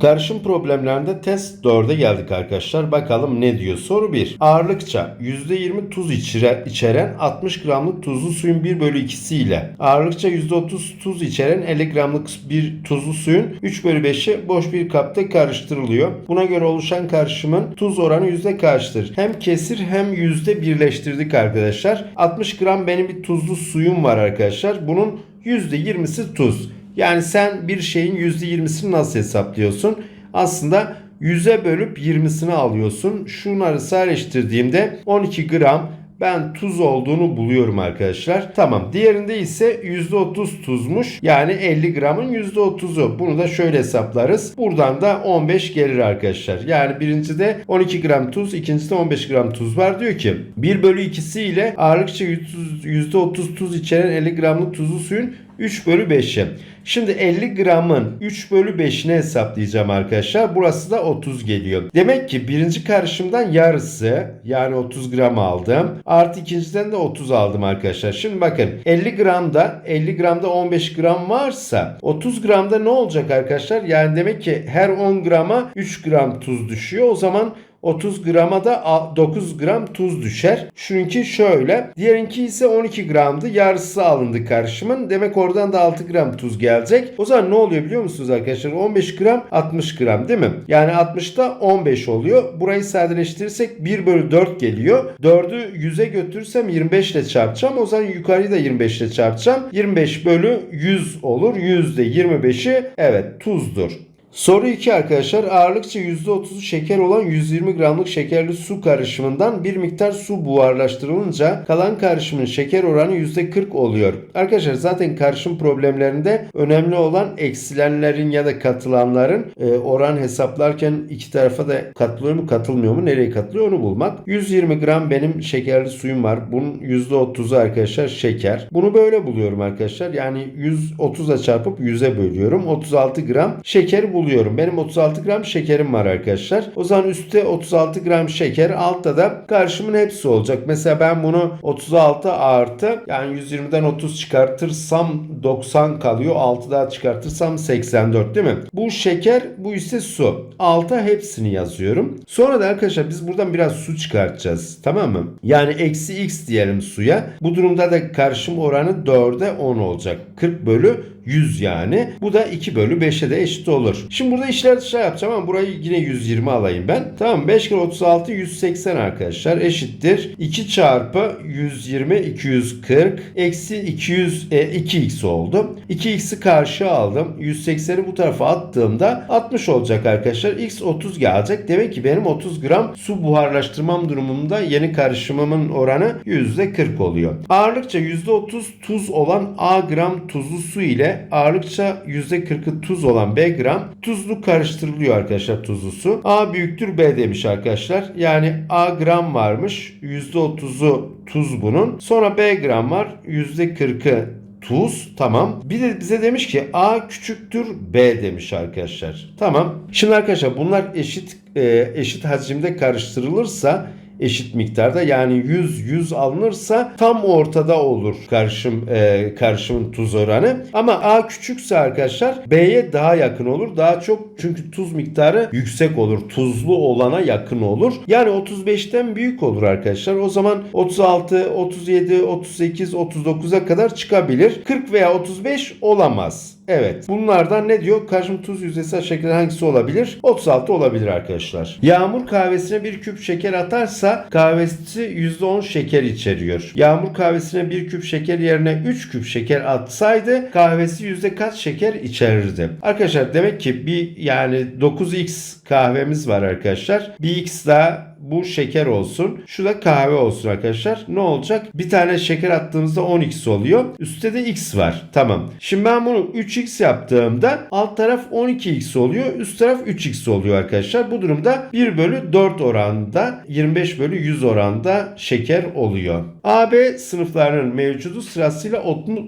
Karışım problemlerinde test 4'e geldik arkadaşlar. Bakalım ne diyor? Soru 1. Ağırlıkça %20 tuz içire, içeren 60 gramlık tuzlu suyun 1 bölü 2'si ile ağırlıkça %30 tuz içeren 50 gramlık bir tuzlu suyun 3 bölü 5'i boş bir kapta karıştırılıyor. Buna göre oluşan karışımın tuz oranı yüzde kaçtır? Hem kesir hem yüzde birleştirdik arkadaşlar. 60 gram benim bir tuzlu suyum var arkadaşlar. Bunun %20'si tuz. Yani sen bir şeyin %20'sini nasıl hesaplıyorsun? Aslında 100'e bölüp 20'sini alıyorsun. Şunları sadeleştirdiğimde 12 gram ben tuz olduğunu buluyorum arkadaşlar. Tamam. Diğerinde ise %30 tuzmuş. Yani 50 gramın %30'u. Bunu da şöyle hesaplarız. Buradan da 15 gelir arkadaşlar. Yani birincide 12 gram tuz, ikincisinde 15 gram tuz var. Diyor ki 1 bölü 2'si ile ağırlıkça %30 tuz içeren 50 gramlık tuzlu suyun 3 bölü 5'i. Şimdi 50 gramın 3 bölü 5'ini hesaplayacağım arkadaşlar. Burası da 30 geliyor. Demek ki birinci karışımdan yarısı yani 30 gram aldım. Artı ikinciden de 30 aldım arkadaşlar. Şimdi bakın 50 gramda 50 gramda 15 gram varsa 30 gramda ne olacak arkadaşlar? Yani demek ki her 10 grama 3 gram tuz düşüyor. O zaman 30 grama da 9 gram tuz düşer. Şununki şöyle. Diğerinki ise 12 gramdı. Yarısı alındı karışımın. Demek oradan da 6 gram tuz gelecek. O zaman ne oluyor biliyor musunuz arkadaşlar? 15 gram 60 gram değil mi? Yani 60'ta 15 oluyor. Burayı sadeleştirirsek 1 bölü 4 geliyor. 4'ü 100'e götürsem 25 ile çarpacağım. O zaman yukarıyı da 25 ile çarpacağım. 25 bölü 100 olur. Yüzde 25'i evet tuzdur. Soru 2 arkadaşlar ağırlıkça %30'u şeker olan 120 gramlık şekerli su karışımından bir miktar su buharlaştırılınca kalan karışımın şeker oranı %40 oluyor. Arkadaşlar zaten karışım problemlerinde önemli olan eksilenlerin ya da katılanların e, oran hesaplarken iki tarafa da katılıyor mu katılmıyor mu nereye katılıyor onu bulmak. 120 gram benim şekerli suyum var. Bunun %30'u arkadaşlar şeker. Bunu böyle buluyorum arkadaşlar. Yani 130'a çarpıp 100'e bölüyorum. 36 gram şeker buluyorum. Benim 36 gram şekerim var arkadaşlar. O zaman üstte 36 gram şeker altta da karışımın hepsi olacak. Mesela ben bunu 36 artı yani 120'den 30 çıkartırsam 90 kalıyor. 6 daha çıkartırsam 84 değil mi? Bu şeker bu ise su. Alta hepsini yazıyorum. Sonra da arkadaşlar biz buradan biraz su çıkartacağız. Tamam mı? Yani eksi x diyelim suya. Bu durumda da karışım oranı 4'e 10 olacak. 40 bölü 100 yani. Bu da 2 bölü 5'e de eşit olur. Şimdi burada işler dışarı yapacağım ama burayı yine 120 alayım ben. Tamam 5 kere 36 180 arkadaşlar eşittir. 2 çarpı 120 240 eksi 200 e, 2x oldu. 2x'i karşı aldım. 180'i bu tarafa attığımda 60 olacak arkadaşlar. x 30 gelecek. Demek ki benim 30 gram su buharlaştırmam durumunda yeni karışımımın oranı %40 oluyor. Ağırlıkça %30 tuz olan A gram tuzlu su ile ağırlıkça %40'ı tuz olan B gram tuzlu karıştırılıyor arkadaşlar tuzlu su. A büyüktür B demiş arkadaşlar. Yani A gram varmış. %30'u tuz bunun. Sonra B gram var. %40'ı tuz tamam. Bir de bize demiş ki A küçüktür B demiş arkadaşlar. Tamam. Şimdi arkadaşlar bunlar eşit e, eşit hacimde karıştırılırsa eşit miktarda yani 100 100 alınırsa tam ortada olur karışım e, karışımın tuz oranı. Ama A küçükse arkadaşlar B'ye daha yakın olur. Daha çok çünkü tuz miktarı yüksek olur. Tuzlu olana yakın olur. Yani 35'ten büyük olur arkadaşlar. O zaman 36, 37, 38, 39'a kadar çıkabilir. 40 veya 35 olamaz. Evet. Bunlardan ne diyor? Karışım tuz yüzdesi aşağıdaki hangisi olabilir? 36 olabilir arkadaşlar. Yağmur kahvesine bir küp şeker atarsa kahvesi %10 şeker içeriyor. Yağmur kahvesine bir küp şeker yerine 3 küp şeker atsaydı kahvesi yüzde kaç şeker içerirdi? Arkadaşlar demek ki bir yani 9x kahvemiz var arkadaşlar. Bir x daha bu şeker olsun. Şu da kahve olsun arkadaşlar. Ne olacak? Bir tane şeker attığımızda 10x oluyor. Üstte de x var. Tamam. Şimdi ben bunu 3x yaptığımda alt taraf 12x oluyor. Üst taraf 3x oluyor arkadaşlar. Bu durumda 1 bölü 4 oranda 25 bölü 100 oranda şeker oluyor. AB sınıflarının mevcudu sırasıyla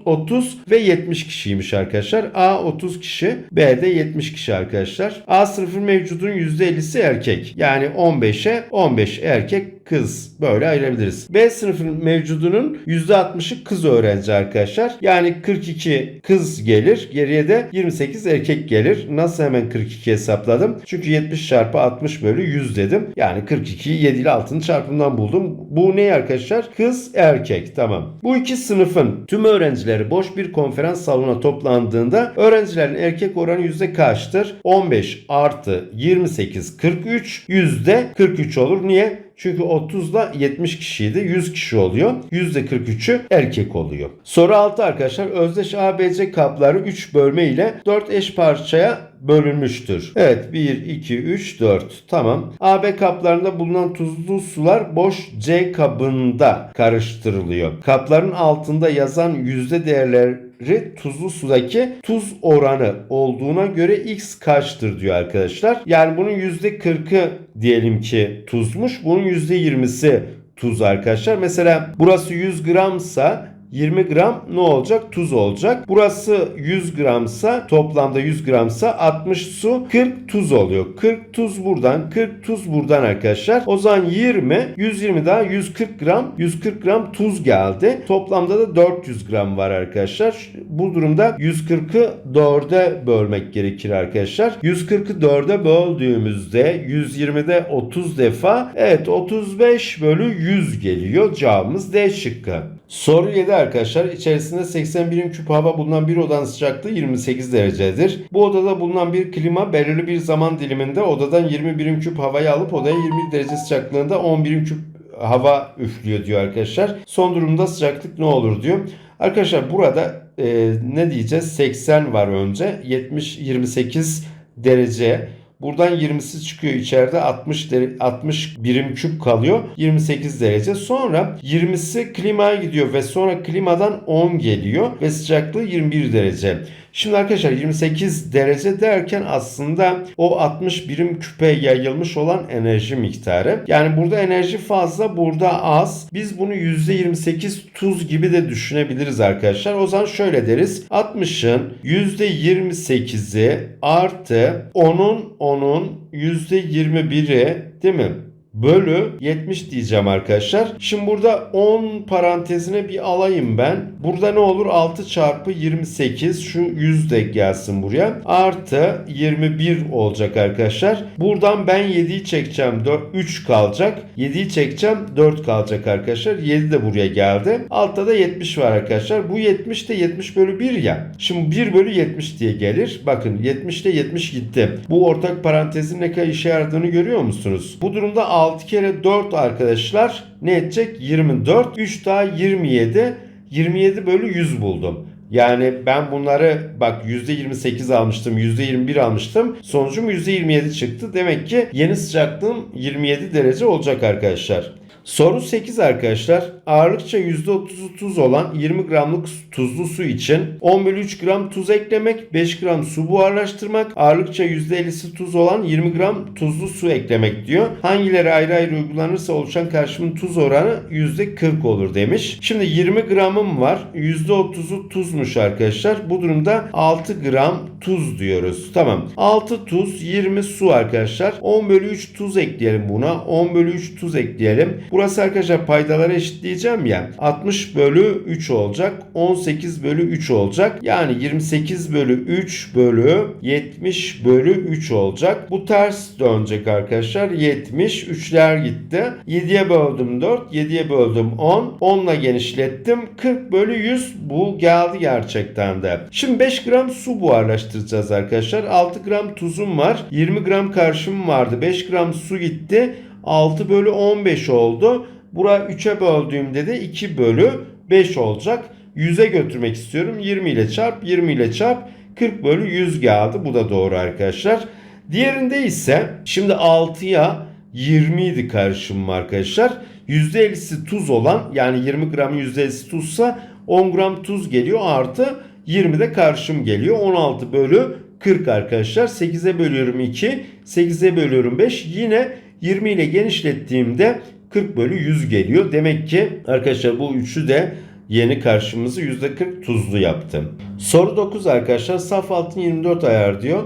30 ve 70 kişiymiş arkadaşlar. A 30 kişi, B de 70 kişi arkadaşlar. A sınıfın mevcudunun %50'si erkek. Yani 15'e 15 erkek kız. Böyle ayırabiliriz. B sınıfın mevcudunun %60'ı kız öğrenci arkadaşlar. Yani 42 kız gelir. Geriye de 28 erkek gelir. Nasıl hemen 42 hesapladım? Çünkü 70 çarpı 60 bölü 100 dedim. Yani 42'yi 7 ile 6'nın çarpımından buldum. Bu ne arkadaşlar? Kız erkek. Tamam. Bu iki sınıfın tüm öğrencileri boş bir konferans salonuna toplandığında öğrencilerin erkek oranı yüzde kaçtır? 15 artı 28 43 yüzde 43 olur. Niye? Çünkü 30 ile 70 kişiydi. 100 kişi oluyor. Yüzde 43'ü erkek oluyor. Soru 6 arkadaşlar. Özdeş ABC kapları 3 bölme ile 4 eş parçaya bölünmüştür. Evet 1, 2, 3, 4. Tamam. AB kaplarında bulunan tuzlu sular boş C kabında karıştırılıyor. Kapların altında yazan yüzde değerleri tuzlu sudaki tuz oranı olduğuna göre x kaçtır diyor arkadaşlar. Yani bunun yüzde 40'ı diyelim ki tuzmuş. Bunun yüzde 20'si tuz arkadaşlar. Mesela burası 100 gramsa 20 gram ne olacak? Tuz olacak. Burası 100 gramsa toplamda 100 gramsa 60 su 40 tuz oluyor. 40 tuz buradan 40 tuz buradan arkadaşlar. O zaman 20 120 daha 140 gram 140 gram tuz geldi. Toplamda da 400 gram var arkadaşlar. Bu durumda 140'ı 4'e bölmek gerekir arkadaşlar. 140'ı 4'e böldüğümüzde 120'de 30 defa evet 35 bölü 100 geliyor. Cevabımız D şıkkı. Soru 7 arkadaşlar. İçerisinde 80 birim küp hava bulunan bir odanın sıcaklığı 28 derecedir. Bu odada bulunan bir klima belirli bir zaman diliminde odadan 20 birim küp havayı alıp odaya 20 derece sıcaklığında 10 birim küp hava üflüyor diyor arkadaşlar. Son durumda sıcaklık ne olur diyor. Arkadaşlar burada e, ne diyeceğiz? 80 var önce. 70 28 derece. Buradan 20'si çıkıyor içeride 60 dere- 60 birim küp kalıyor 28 derece. Sonra 20'si klimaya gidiyor ve sonra klimadan 10 geliyor ve sıcaklığı 21 derece. Şimdi arkadaşlar 28 derece derken aslında o 60 birim küpe yayılmış olan enerji miktarı. Yani burada enerji fazla, burada az. Biz bunu %28 tuz gibi de düşünebiliriz arkadaşlar. O zaman şöyle deriz. 60'ın %28'i artı 10'un 10'un %21'i değil mi? Bölü 70 diyeceğim arkadaşlar. Şimdi burada 10 parantezine bir alayım ben. Burada ne olur? 6 çarpı 28 şu 100 de gelsin buraya. Artı 21 olacak arkadaşlar. Buradan ben 7'yi çekeceğim. 4, 3 kalacak. 7'yi çekeceğim. 4 kalacak arkadaşlar. 7 de buraya geldi. Altta da 70 var arkadaşlar. Bu 70 de 70 bölü 1 ya. Şimdi 1 bölü 70 diye gelir. Bakın 70 de 70 gitti. Bu ortak parantezin ne kadar işe yaradığını görüyor musunuz? Bu durumda 6 kere 4 arkadaşlar ne edecek? 24. 3 daha 27. 27 bölü 100 buldum. Yani ben bunları bak %28 almıştım, %21 almıştım. Sonucum %27 çıktı. Demek ki yeni sıcaklığım 27 derece olacak arkadaşlar. Soru 8 arkadaşlar. Ağırlıkça %30'u tuz olan 20 gramlık tuzlu su için 10 bölü 3 gram tuz eklemek, 5 gram su buharlaştırmak, ağırlıkça %50'si tuz olan 20 gram tuzlu su eklemek diyor. Hangileri ayrı ayrı uygulanırsa oluşan karşımın tuz oranı %40 olur demiş. Şimdi 20 gramım var. %30'u tuzmuş arkadaşlar. Bu durumda 6 gram tuz diyoruz. Tamam. 6 tuz, 20 su arkadaşlar. 10 bölü 3 tuz ekleyelim buna. 10 bölü 3 tuz ekleyelim. Burası arkadaşlar paydaları eşitleyeceğim ya. 60 bölü 3 olacak. 18 bölü 3 olacak. Yani 28 bölü 3 bölü 70 bölü 3 olacak. Bu ters dönecek arkadaşlar. 70. 3'ler gitti. 7'ye böldüm 4. 7'ye böldüm 10. 10 ile genişlettim. 40 bölü 100 bu geldi gerçekten de. Şimdi 5 gram su buharlaştıracağız arkadaşlar. 6 gram tuzum var. 20 gram karışımım vardı. 5 gram su gitti. 6 bölü 15 oldu. Bura 3'e böldüğümde de 2 bölü 5 olacak. 100'e götürmek istiyorum. 20 ile çarp, 20 ile çarp. 40 bölü 100 geldi. Bu da doğru arkadaşlar. Diğerinde ise şimdi 6'ya 20 idi karışımım arkadaşlar. %50'si tuz olan yani 20 gram %50'si tuzsa 10 gram tuz geliyor artı 20 de karışım geliyor. 16 bölü 40 arkadaşlar. 8'e bölüyorum 2. 8'e bölüyorum 5. Yine 20 ile genişlettiğimde 40 bölü 100 geliyor. Demek ki arkadaşlar bu üçü de yeni karşımızı %40 tuzlu yaptı. Soru 9 arkadaşlar. Saf altın 24 ayar diyor.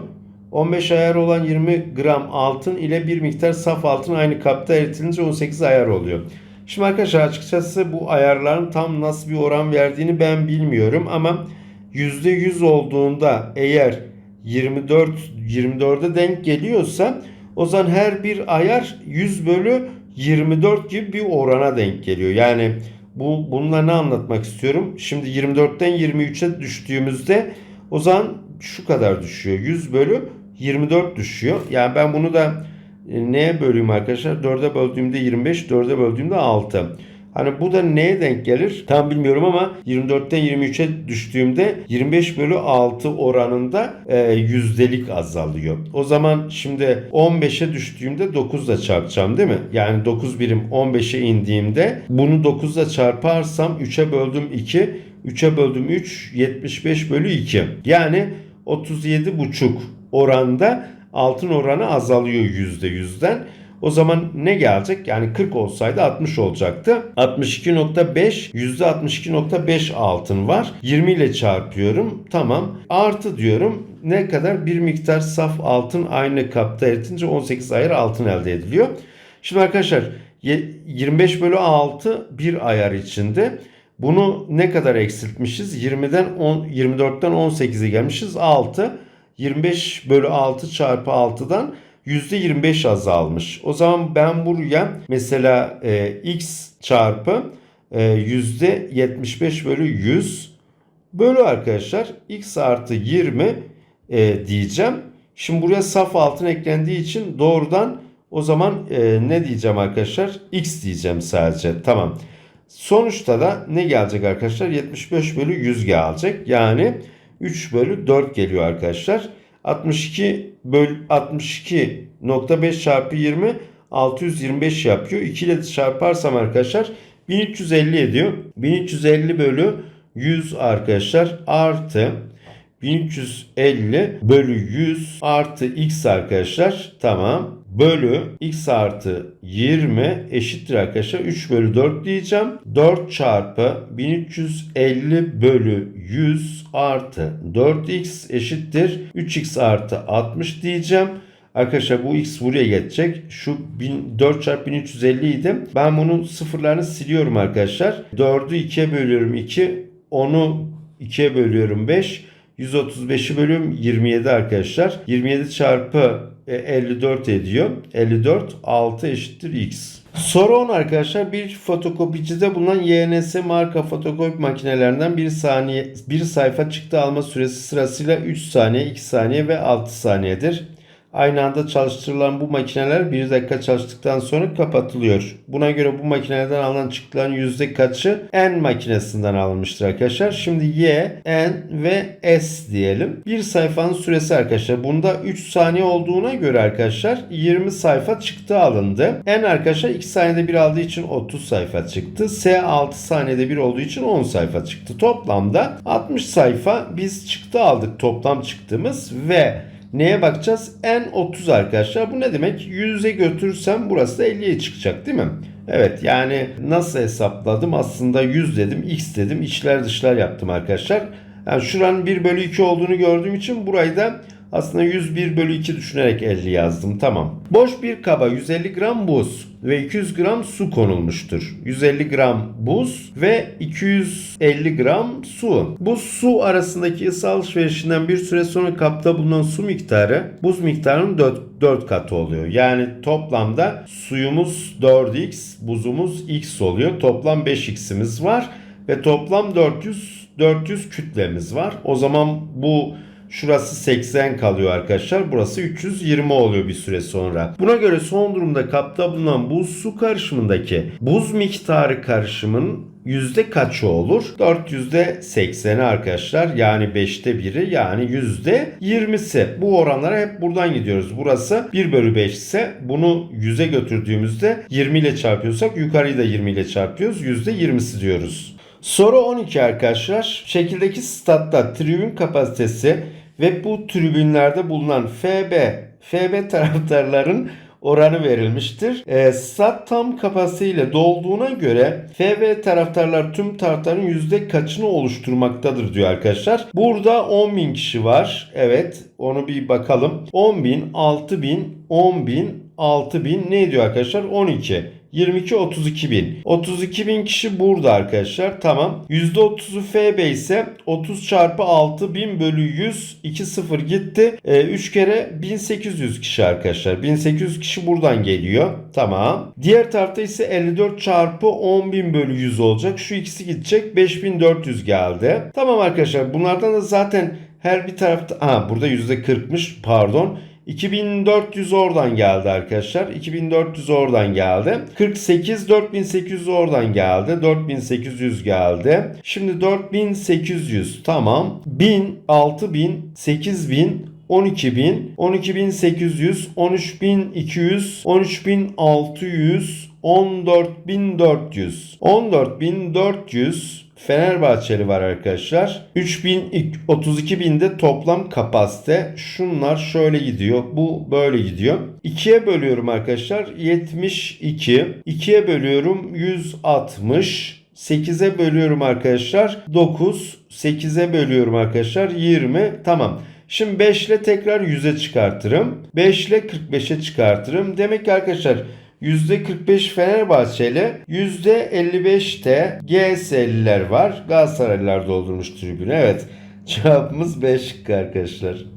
15 ayar olan 20 gram altın ile bir miktar saf altın aynı kapta eritilince 18 ayar oluyor. Şimdi arkadaşlar açıkçası bu ayarların tam nasıl bir oran verdiğini ben bilmiyorum ama %100 olduğunda eğer 24 24'e denk geliyorsa o zaman her bir ayar 100 bölü 24 gibi bir orana denk geliyor. Yani bu bununla ne anlatmak istiyorum? Şimdi 24'ten 23'e düştüğümüzde o zaman şu kadar düşüyor. 100 bölü 24 düşüyor. Yani ben bunu da e, neye böleyim arkadaşlar? 4'e böldüğümde 25, 4'e böldüğümde 6. Hani bu da neye denk gelir? Tam bilmiyorum ama 24'ten 23'e düştüğümde 25 bölü 6 oranında e, yüzdelik azalıyor. O zaman şimdi 15'e düştüğümde 9 ile çarpacağım değil mi? Yani 9 birim 15'e indiğimde bunu 9 ile çarparsam 3'e böldüm 2, 3'e böldüm 3, 75 bölü 2. Yani 37,5 oranda altın oranı azalıyor %100'den. O zaman ne gelecek? Yani 40 olsaydı 60 olacaktı. 62.5 %62.5 altın var. 20 ile çarpıyorum. Tamam. Artı diyorum. Ne kadar? Bir miktar saf altın aynı kapta eritince 18 ayar altın elde ediliyor. Şimdi arkadaşlar 25 bölü 6 bir ayar içinde. Bunu ne kadar eksiltmişiz? 20'den 10, 24'ten 18'e gelmişiz. 6. 25 bölü 6 çarpı 6'dan %25 azalmış. O zaman ben buraya mesela e, x çarpı e, %75 bölü 100 bölü arkadaşlar x artı 20 e, diyeceğim. Şimdi buraya saf altın eklendiği için doğrudan o zaman e, ne diyeceğim arkadaşlar? x diyeceğim sadece. Tamam. Sonuçta da ne gelecek arkadaşlar? 75 bölü 100 gelecek. Yani 3 bölü 4 geliyor arkadaşlar. 62 böl 62.5 çarpı 20 625 yapıyor. 2 ile çarparsam arkadaşlar 1350 ediyor. 1350 bölü 100 arkadaşlar artı 1350 bölü 100 artı x arkadaşlar tamam bölü x artı 20 eşittir arkadaşlar 3 bölü 4 diyeceğim. 4 çarpı 1350 bölü 100 artı 4x eşittir 3x artı 60 diyeceğim. Arkadaşlar bu x buraya geçecek. Şu 4 çarpı 1350 idi. Ben bunun sıfırlarını siliyorum arkadaşlar. 4'ü 2'ye bölüyorum 2. 10'u 2'ye bölüyorum 5. 135'i bölüyorum 27 arkadaşlar. 27 çarpı 54 ediyor. 54 6 eşittir x. Soru 10 arkadaşlar bir fotokopicide bulunan YNS marka fotokopi makinelerinden bir saniye bir sayfa çıktı alma süresi sırasıyla 3 saniye, 2 saniye ve 6 saniyedir. Aynı anda çalıştırılan bu makineler 1 dakika çalıştıktan sonra kapatılıyor. Buna göre bu makinelerden alınan çıktıların yüzde kaçı N makinesinden alınmıştır arkadaşlar. Şimdi Y, N ve S diyelim. Bir sayfanın süresi arkadaşlar. Bunda 3 saniye olduğuna göre arkadaşlar 20 sayfa çıktı alındı. N arkadaşlar 2 saniyede bir aldığı için 30 sayfa çıktı. S 6 saniyede bir olduğu için 10 sayfa çıktı. Toplamda 60 sayfa biz çıktı aldık toplam çıktığımız ve Neye bakacağız? N30 arkadaşlar. Bu ne demek? 100'e götürürsem burası da 50'ye çıkacak değil mi? Evet yani nasıl hesapladım? Aslında 100 dedim, x dedim, içler dışlar yaptım arkadaşlar. Yani şuranın 1 bölü 2 olduğunu gördüğüm için burayı da aslında 101 bölü 2 düşünerek 50 yazdım. Tamam. Boş bir kaba 150 gram buz ve 200 gram su konulmuştur. 150 gram buz ve 250 gram su. Bu su arasındaki ısı alışverişinden bir süre sonra kapta bulunan su miktarı buz miktarının 4, 4 katı oluyor. Yani toplamda suyumuz 4x, buzumuz x oluyor. Toplam 5x'imiz var ve toplam 400 400 kütlemiz var. O zaman bu Şurası 80 kalıyor arkadaşlar. Burası 320 oluyor bir süre sonra. Buna göre son durumda kapta bulunan buz su karışımındaki buz miktarı karışımın yüzde kaçı olur? 400'de 80'i arkadaşlar. Yani 5'te 1'i yani yüzde 20'si. Bu oranlara hep buradan gidiyoruz. Burası 1 bölü 5 ise bunu 100'e götürdüğümüzde 20 ile çarpıyorsak yukarıyı da 20 ile çarpıyoruz. Yüzde 20'si diyoruz. Soru 12 arkadaşlar. Şekildeki statta tribün kapasitesi ve bu tribünlerde bulunan FB, FB taraftarların oranı verilmiştir. E, stat tam kapasiteyle dolduğuna göre FV taraftarlar tüm taraftarın yüzde kaçını oluşturmaktadır diyor arkadaşlar. Burada 10.000 kişi var. Evet onu bir bakalım. 10.000, 6.000, 10.000, 6.000 ne ediyor arkadaşlar? 12. 22 32 bin. 32 bin kişi burada arkadaşlar. Tamam. %30'u FB ise 30 çarpı 6 bin bölü 100 2 0 gitti. 3 kere 1800 kişi arkadaşlar. 1800 kişi buradan geliyor. Tamam. Diğer tarafta ise 54 çarpı 10 bin bölü 100 olacak. Şu ikisi gidecek. 5400 geldi. Tamam arkadaşlar. Bunlardan da zaten her bir tarafta... Aha burada %40'mış. Pardon. 2400 oradan geldi arkadaşlar. 2400 oradan geldi. 48 4800 oradan geldi. 4800 geldi. Şimdi 4800 tamam. 1000 6000 8000 12.000, 12.800, 13.200, 13.600, 14.400. 14.400 Fenerbahçeli var arkadaşlar. 3000 32.000'de toplam kapasite. Şunlar şöyle gidiyor. Bu böyle gidiyor. 2'ye bölüyorum arkadaşlar. 72. 2'ye bölüyorum 160. 8'e bölüyorum arkadaşlar 9. 8'e bölüyorum arkadaşlar 20. Tamam. Şimdi 5 ile tekrar 100'e çıkartırım. 5 ile 45'e çıkartırım. Demek ki arkadaşlar %45 Fenerbahçe ile %55'te GS'liler var. Galatasaraylılar doldurmuş tribünü. Evet. Cevabımız 5 şıkkı arkadaşlar.